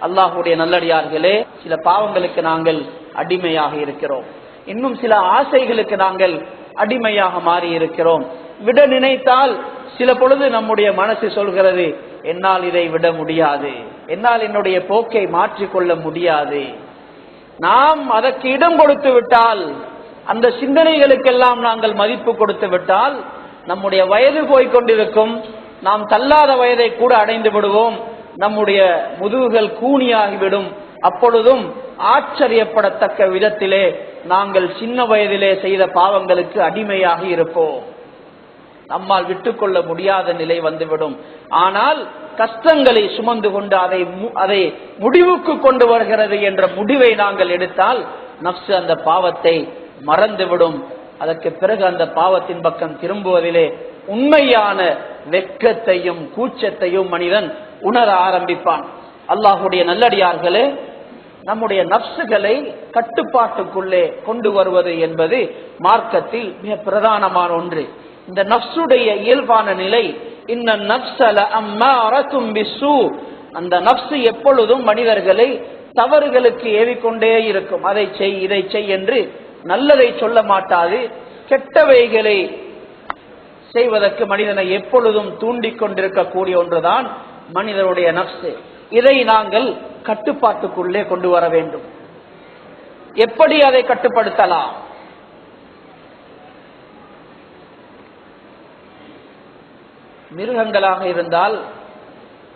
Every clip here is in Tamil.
அல்லாஹுடைய நல்லடியார்களே சில பாவங்களுக்கு நாங்கள் அடிமையாக இருக்கிறோம். இன்னும் சில ஆசைகளுக்கு நாங்கள் அடிமையாக மாறி இருக்கிறோம் விட நினைத்தால் சில பொழுது நம்முடைய மனசு சொல்கிறது என்னால் இதை விட முடியாது. என்னால் என்னுடைய போக்கை மாற்றிக்கொள்ள முடியாது. நாம் அதற்கு இடம் கொடுத்து விட்டால் அந்த சிந்தனைகளுக்கெல்லாம் நாங்கள் மதிப்பு கொடுத்து விட்டால் நம்முடைய வயது போய்கொண்டிருக்கும் நாம் தள்ளாத வயதை கூட அடைந்து விடுவோம். நம்முடைய முதுகுகள் கூனியாகிவிடும். அப்பொழுதும் ஆச்சரியப்படத்தக்க விதத்திலே நாங்கள் சின்ன வயதிலே செய்த பாவங்களுக்கு அடிமையாக இருப்போம். நம்மால் விட்டுக்கொள்ள முடியாத நிலை வந்துவிடும். ஆனால் கஷ்டங்களை சுமந்து கொண்டு அதை மு- அதை முடிவுக்கு கொண்டு வருகிறது என்ற முடிவை நாங்கள் எடுத்தால் நப்சு அந்த பாவத்தை மறந்துவிடும். அதற்கு பிறகு அந்த பாவத்தின் பக்கம் திரும்புவதிலே உண்மையான வெட்கத்தையும் கூச்சத்தையும் மனிதன் உணர ஆரம்பிப்பான். அல்லாஹுடைய நல்லடியார்களே நம்முடைய நப்சுகளை கட்டுப்பாட்டுக்குள்ளே கொண்டு வருவது என்பது மார்க்கத்தில் மிக பிரதானமான ஒன்று. இந்த நப்சுடைய இயல்பான நிலை இந்த நப்சல அம்மாரத்தும் அந்த நப்சு எப்பொழுதும் மனிதர்களை தவறுகளுக்கு ஏவிக்கொண்டே இருக்கும். அதை செய் இதை செய் என்று நல்லதை சொல்ல மாட்டாது. கெட்டவைகளை செய்வதற்கு மனிதனை எப்பொழுதும் தூண்டிக் கொண்டிருக்கக்கூடிய ஒன்றுதான் மனிதனுடைய நப்சு இதை நாங்கள் கட்டுப்பாட்டுக்குள்ளே கொண்டு வர வேண்டும். எப்படி அதை கட்டுப்படுத்தலாம்? மிருகங்களாக இருந்தால்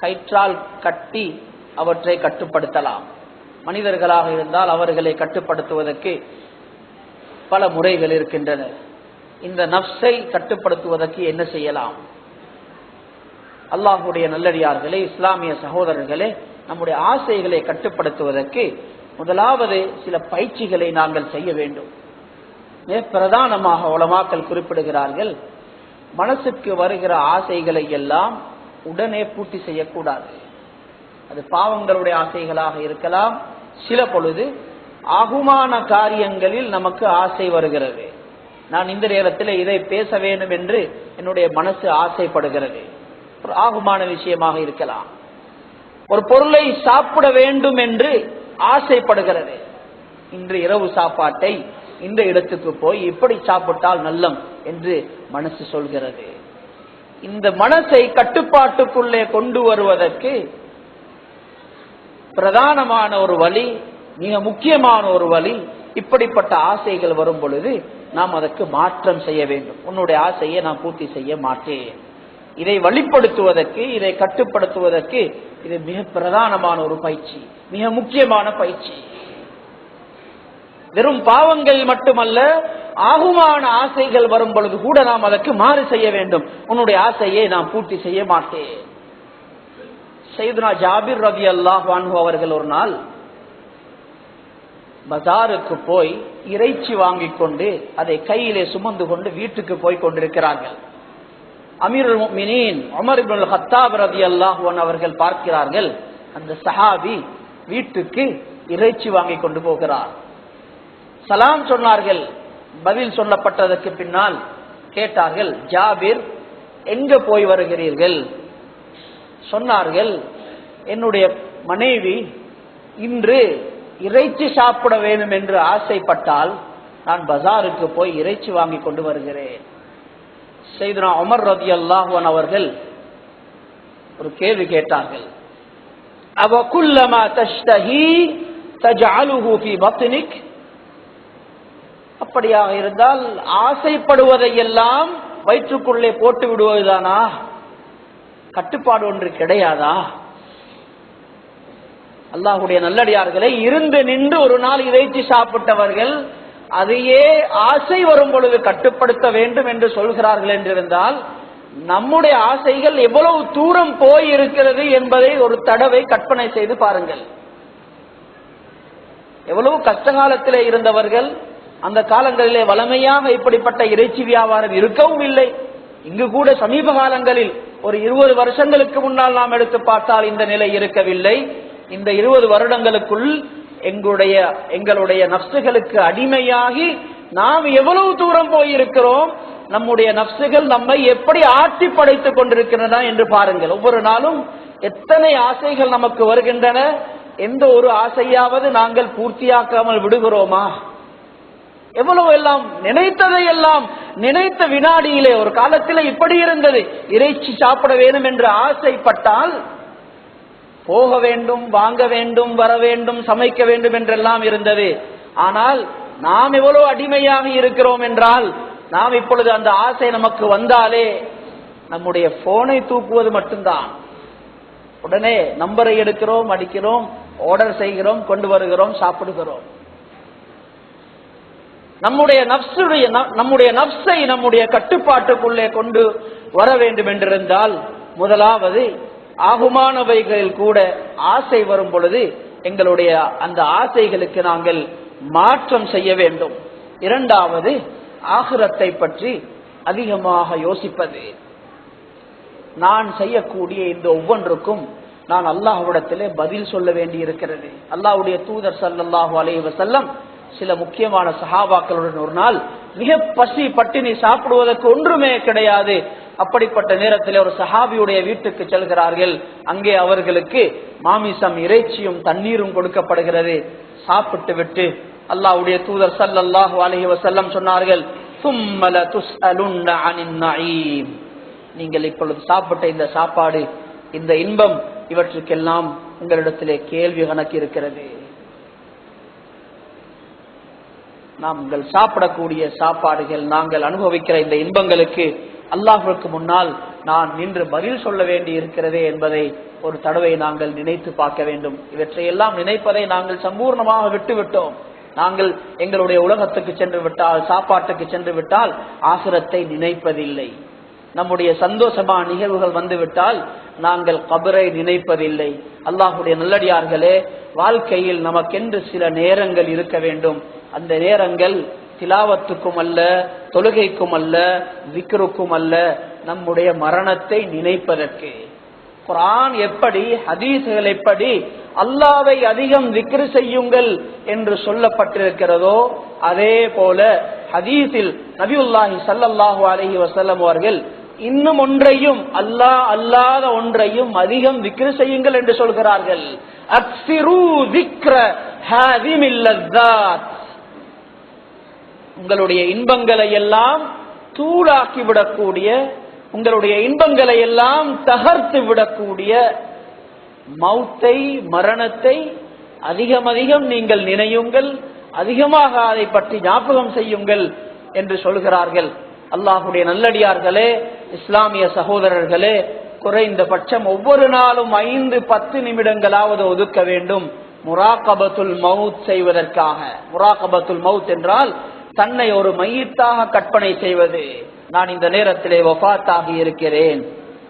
கயிற்றால் கட்டி அவற்றை கட்டுப்படுத்தலாம். மனிதர்களாக இருந்தால் அவர்களை கட்டுப்படுத்துவதற்கு பல முறைகள் இருக்கின்றன. இந்த நப்சை கட்டுப்படுத்துவதற்கு என்ன செய்யலாம்? அல்லாஹுடைய நல்லடியார்களே இஸ்லாமிய சகோதரர்களே நம்முடைய ஆசைகளை கட்டுப்படுத்துவதற்கு முதலாவது சில பயிற்சிகளை நாங்கள் செய்ய வேண்டும். மிக பிரதானமாக உலமாக்கல் குறிப்பிடுகிறார்கள் மனசுக்கு வருகிற ஆசைகளை எல்லாம் உடனே பூர்த்தி செய்யக்கூடாது. அது பாவங்களுடைய ஆசைகளாக இருக்கலாம் சில பொழுது ஆகுமான காரியங்களில் நமக்கு ஆசை வருகிறது. நான் இந்த நேரத்தில் இதை பேச வேண்டும் என்று என்னுடைய மனசு ஆசைப்படுகிறது. ஆகுமான விஷயமாக இருக்கலாம். ஒரு பொருளை சாப்பிட வேண்டும் என்று ஆசைப்படுகிறது. இன்று இரவு சாப்பாட்டை இந்த இடத்துக்கு போய் இப்படி சாப்பிட்டால் நல்லம் என்று மனசு சொல்கிறது. இந்த மனசை கட்டுப்பாட்டுக்குள்ளே கொண்டு வருவதற்கு பிரதானமான ஒரு வழி மிக முக்கியமான ஒரு வழி இப்படிப்பட்ட ஆசைகள் வரும் பொழுது நாம் அதற்கு மாற்றம் செய்ய வேண்டும். உன்னுடைய ஆசையை நான் பூர்த்தி செய்ய மாட்டேன். இதை வழிப்படுத்துவதற்கு இதை கட்டுப்படுத்துவதற்கு இது மிக பிரதானமான ஒரு பயிற்சி மிக முக்கியமான பயிற்சி. வெறும் பாவங்கள் மட்டுமல்ல ஆகுமான ஆசைகள் வரும் பொழுது கூட நாம் அதற்கு மாறு செய்ய வேண்டும். உன்னுடைய ஆசையை நான் பூர்த்தி செய்ய மாட்டேன். செய்துனா ஜாபிர் ரவி அல்லாஹ் அவர்கள் ஒரு நாள் பஜாருக்கு போய் இறைச்சி வாங்கிக் கொண்டு அதை கையிலே சுமந்து கொண்டு வீட்டுக்கு போய் கொண்டிருக்கிறார்கள். அமீருல் மினின் அமர் இபுல் ஹத்தாப் ரலியல்லாஹு அவர்கள் பார்க்கிறார்கள். அந்த சஹாபி வீட்டுக்கு இறைச்சி வாங்கி கொண்டு போகிறார். சலாம் சொன்னார்கள் பதில் சொல்லப்பட்டதற்கு பின்னால் கேட்டார்கள் ஜாபிர் எங்க போய் வருகிறீர்கள்? சொன்னார்கள் என்னுடைய மனைவி இன்று இறைச்சி சாப்பிட வேண்டும் என்று ஆசைப்பட்டால் நான் பஜாருக்கு போய் இறைச்சி வாங்கி கொண்டு வருகிறேன். செய்தனா உமர் ரதி அல்லாஹன் அவர்கள் ஒரு கேள்வி கேட்டார்கள். அவ குல்லமா தஷ்தஹி தஜஅலுஹு பத்னிக்? அப்படியாக இருந்தால் ஆசைப்படுவதை எல்லாம் வயிற்றுக்குள்ளே போட்டு விடுவதுதானா? கட்டுப்பாடு ஒன்று கிடையாதா? அல்லாஹுடைய நல்லடியார்களை இருந்து நின்று ஒரு நாள் இறைச்சி சாப்பிட்டவர்கள் அதையே ஆசை வரும் பொழுது கட்டுப்படுத்த வேண்டும் என்று சொல்கிறார்கள் என்றிருந்தால் நம்முடைய ஆசைகள் எவ்வளவு தூரம் போய் இருக்கிறது என்பதை ஒரு தடவை கற்பனை செய்து பாருங்கள். எவ்வளவு கஷ்ட காலத்திலே இருந்தவர்கள் அந்த காலங்களிலே வளமையாக இப்படிப்பட்ட இறைச்சி வியாபாரம் இருக்கவும் இல்லை. இங்கு கூட சமீப காலங்களில் ஒரு இருபது வருஷங்களுக்கு முன்னால் நாம் எடுத்து பார்த்தால் இந்த நிலை இருக்கவில்லை. இந்த இருபது வருடங்களுக்குள் எங்களுடைய எங்களுடைய நப்சுகளுக்கு அடிமையாகி நாம் எவ்வளவு தூரம் போயிருக்கிறோம் நம்முடைய நப்சுகள் நம்மை எப்படி ஆட்டி படைத்துக் கொண்டிருக்கின்றன என்று பாருங்கள். ஒவ்வொரு நாளும் எத்தனை ஆசைகள் நமக்கு வருகின்றன. எந்த ஒரு ஆசையாவது நாங்கள் பூர்த்தியாக்காமல் விடுகிறோமா? எவ்வளவு எல்லாம் நினைத்ததை எல்லாம் நினைத்த வினாடியிலே ஒரு காலத்தில் இப்படி இருந்தது. இறைச்சி சாப்பிட வேண்டும் என்று ஆசைப்பட்டால் போக வேண்டும் வாங்க வேண்டும் வர வேண்டும் சமைக்க வேண்டும் என்றெல்லாம் இருந்தது. ஆனால் நாம் எவ்வளவு அடிமையாக இருக்கிறோம் என்றால் நாம் இப்பொழுது அந்த ஆசை நமக்கு வந்தாலே நம்முடைய போனை தூக்குவது மட்டும்தான். உடனே நம்பரை எடுக்கிறோம் அடிக்கிறோம் ஆர்டர் செய்கிறோம் கொண்டு வருகிறோம் சாப்பிடுகிறோம். நம்முடைய நப்சுடைய நம்முடைய நப்சை நம்முடைய கட்டுப்பாட்டுக்குள்ளே கொண்டு வர வேண்டும் என்றிருந்தால் முதலாவது ஆகுமானவைகளில் கூட ஆசை வரும் பொழுது எங்களுடைய அந்த ஆசைகளுக்கு நாங்கள் மாற்றம் செய்ய வேண்டும். இரண்டாவது ஆகுரத்தை பற்றி அதிகமாக யோசிப்பது. நான் செய்யக்கூடிய இந்த ஒவ்வொன்றுக்கும் நான் அல்லாஹ்விடத்திலே பதில் சொல்ல வேண்டி இருக்கிறது அல்லாஹ்வுடைய தூதர் சல்லல்லாஹு அலைஹி வஸல்லம் சில முக்கியமான சஹாபாக்களுடன் ஒரு நாள் மிக பசி பட்டினி சாப்பிடுவதற்கு ஒன்றுமே கிடையாது. அப்படிப்பட்ட நேரத்தில் ஒரு சஹாபியுடைய வீட்டுக்கு செல்கிறார்கள். அங்கே அவர்களுக்கு மாமிசம் இறைச்சியும் தண்ணீரும் கொடுக்கப்படுகிறது. சாப்பிட்டு விட்டு அல்லாஹ்வுடைய தூதர் சல்லல்லாஹு அலஹி வசல்லம் சொன்னார்கள் நீங்கள் இப்பொழுது சாப்பிட்ட இந்த சாப்பாடு இந்த இன்பம் இவற்றுக்கெல்லாம் உங்களிடத்திலே கேள்வி கணக்கு இருக்கிறது. நாங்கள் சாப்பிடக்கூடிய சாப்பாடுகள் நாங்கள் அனுபவிக்கிற இந்த இன்பங்களுக்கு அல்லாஹுக்கு முன்னால் நான் நின்று பதில் சொல்ல வேண்டி இருக்கிறதே என்பதை ஒரு தடவை நாங்கள் நினைத்து பார்க்க வேண்டும். இவற்றையெல்லாம் நினைப்பதை நாங்கள் சம்பூர்ணமாக விட்டுவிட்டோம். நாங்கள் எங்களுடைய உலகத்துக்கு சென்று விட்டால் சாப்பாட்டுக்கு சென்று விட்டால் ஆசிரத்தை நினைப்பதில்லை. நம்முடைய சந்தோஷமான நிகழ்வுகள் வந்துவிட்டால் நாங்கள் கபரை நினைப்பதில்லை. அல்லாஹுடைய நல்லடியார்களே வாழ்க்கையில் நமக்கென்று சில நேரங்கள் இருக்க வேண்டும். அந்த நேரங்கள் திலாவத்துக்கும் அல்ல தொழுகைக்கும் அல்ல விக்ருக்கும் அல்ல நம்முடைய மரணத்தை நினைப்பதற்கு. குரான் எப்படி ஹதீசுகள் எப்படி அல்லாவை அதிகம் விக்ரு செய்யுங்கள் என்று சொல்லப்பட்டிருக்கிறதோ அதே போல ஹதீஸில் நபியுல்லாஹி சல்லாஹு அலஹி வசல்லம் அவர்கள் இன்னும் ஒன்றையும் அல்லா அல்லாத ஒன்றையும் அதிகம் விக்ரு செய்யுங்கள் என்று சொல்கிறார்கள். அக்சிரு விக்ர ஹாதிமில் உங்களுடைய இன்பங்களை எல்லாம் தூளாக்கி விடக்கூடிய உங்களுடைய இன்பங்களை எல்லாம் தகர்த்து விடக்கூடிய மௌத்தை மரணத்தை அதிகம் அதிகம் நீங்கள் நினையுங்கள் அதிகமாக அதை பற்றி ஞாபகம் செய்யுங்கள் என்று சொல்கிறார்கள். அல்லாஹுடைய நல்லடியார்களே இஸ்லாமிய சகோதரர்களே குறைந்த பட்சம் ஒவ்வொரு நாளும் ஐந்து பத்து நிமிடங்களாவது ஒதுக்க வேண்டும். முராகபத்துல் மவுத் செய்வதற்காக. முராகபத்துல் மவுத் என்றால் தன்னை ஒரு மையத்தாக கற்பனை செய்வது. நான் இந்த நேரத்திலே வஃபாத்தாகி இருக்கிறேன்.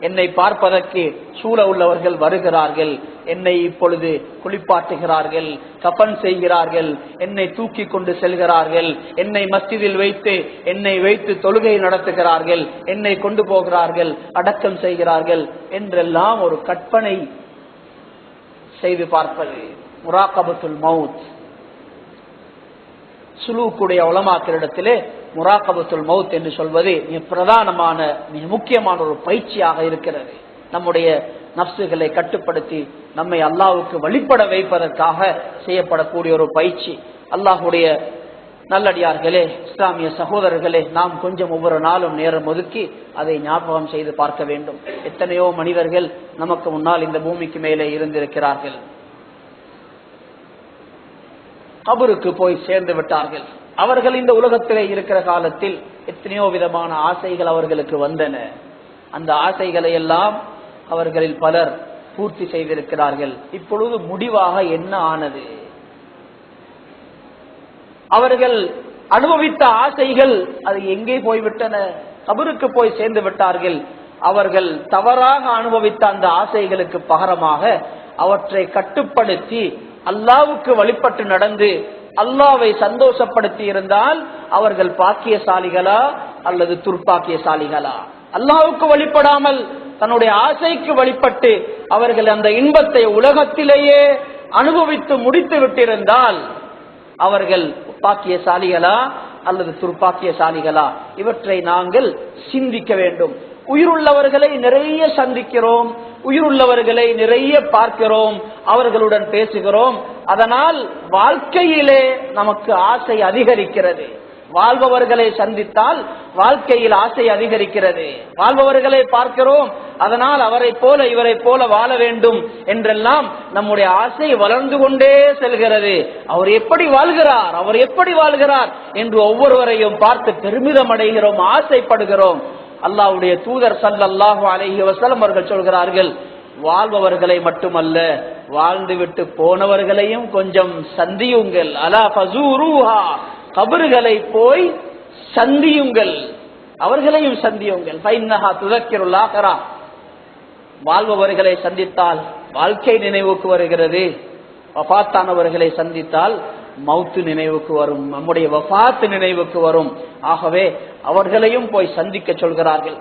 என்னை பார்ப்பதற்கு சூழ உள்ளவர்கள் வருகிறார்கள். என்னை இப்பொழுது குளிப்பாட்டுகிறார்கள் கப்பன் செய்கிறார்கள் என்னை தூக்கி கொண்டு செல்கிறார்கள் என்னை மஸ்ஜிதில் வைத்து என்னை வைத்து தொழுகை நடத்துகிறார்கள் என்னை கொண்டு போகிறார்கள் அடக்கம் செய்கிறார்கள் என்றெல்லாம் ஒரு கற்பனை செய்து பார்ப்பது. முராக்கபத்துல் மவுத். சுலூக்குடைய உலமாக்களிடத்திலே முராக்கபத்துல் மவுத் என்று சொல்வது மிக பிரதானமான மிக முக்கியமான ஒரு பயிற்சியாக இருக்கிறது. நம்முடைய நப்சுகளை கட்டுப்படுத்தி நம்மை அல்லாவுக்கு வழிபட வைப்பதற்காக செய்யப்படக்கூடிய ஒரு பயிற்சி. அல்லாஹுடைய நல்லடியார்களே இஸ்லாமிய சகோதரர்களே நாம் கொஞ்சம் ஒவ்வொரு நாளும் நேரம் ஒதுக்கி அதை ஞாபகம் செய்து பார்க்க வேண்டும். எத்தனையோ மனிதர்கள் நமக்கு முன்னால் இந்த பூமிக்கு மேலே இருந்திருக்கிறார்கள். கபருக்கு போய் சேர்ந்து விட்டார்கள். அவர்கள் இந்த உலகத்திலே இருக்கிற காலத்தில் எத்தனையோ விதமான ஆசைகள் அவர்களுக்கு வந்தன. அந்த ஆசைகளை எல்லாம் அவர்களில் பலர் பூர்த்தி செய்திருக்கிறார்கள். இப்பொழுது முடிவாக என்ன ஆனது? அவர்கள் அனுபவித்த ஆசைகள் அது எங்கே போய்விட்டன? கபருக்கு போய் சேர்ந்து விட்டார்கள். அவர்கள் தவறாக அனுபவித்த அந்த ஆசைகளுக்கு பகரமாக அவற்றை கட்டுப்படுத்தி அல்லாவுக்கு வழிபட்டு நடந்து அல்லாவை சந்தோஷப்படுத்தி இருந்தால் அவர்கள் பாக்கியசாலிகளா அல்லது துர்ப்பாக்கியசாலிகளா? அல்லாவுக்கு வழிபடாமல் தன்னுடைய ஆசைக்கு வழிபட்டு அவர்கள் அந்த இன்பத்தை உலகத்திலேயே அனுபவித்து முடித்து விட்டிருந்தால் அவர்கள் பாக்கியசாலிகளா அல்லது துர்ப்பாக்கியசாலிகளா? இவற்றை நாங்கள் சிந்திக்க வேண்டும். உயிருள்ளவர்களை நிறைய சந்திக்கிறோம் உயிருள்ளவர்களை நிறைய பார்க்கிறோம் அவர்களுடன் பேசுகிறோம். அதனால் வாழ்க்கையிலே நமக்கு ஆசை அதிகரிக்கிறது. வாழ்பவர்களை சந்தித்தால் வாழ்க்கையில் ஆசை அதிகரிக்கிறது. வாழ்பவர்களை பார்க்கிறோம் அதனால் அவரை போல இவரை போல வாழ வேண்டும் என்றெல்லாம் நம்முடைய ஆசை வளர்ந்து கொண்டே செல்கிறது. அவர் எப்படி வாழ்கிறார் அவர் எப்படி வாழ்கிறார் என்று ஒவ்வொருவரையும் பார்த்து பெருமிதம் அடைகிறோம் ஆசைப்படுகிறோம். அல்லாவுடைய தூதர் சல்லாஹு அலஹி வசலம் அவர்கள் சொல்கிறார்கள் வாழ்பவர்களை மட்டுமல்ல வாழ்ந்துவிட்டு போனவர்களையும் கொஞ்சம் சந்தியுங்கள். அலா ஃபசூருஹா. கபர்களை போய் சந்தியுங்கள். அவர்களையும் சந்தியுங்கள். பைன்னஹா துதக்கிருல்லாகரா வாழ்பவர்களை சந்தித்தால் வாழ்க்கை நினைவுக்கு வருகிறது. அபாத்தானவர்களை சந்தித்தால் மௌத்து நினைவுக்கு வரும் நம்முடைய வஃபாத்து நினைவுக்கு வரும். ஆகவே அவர்களையும் போய் சந்திக்க சொல்கிறார்கள்.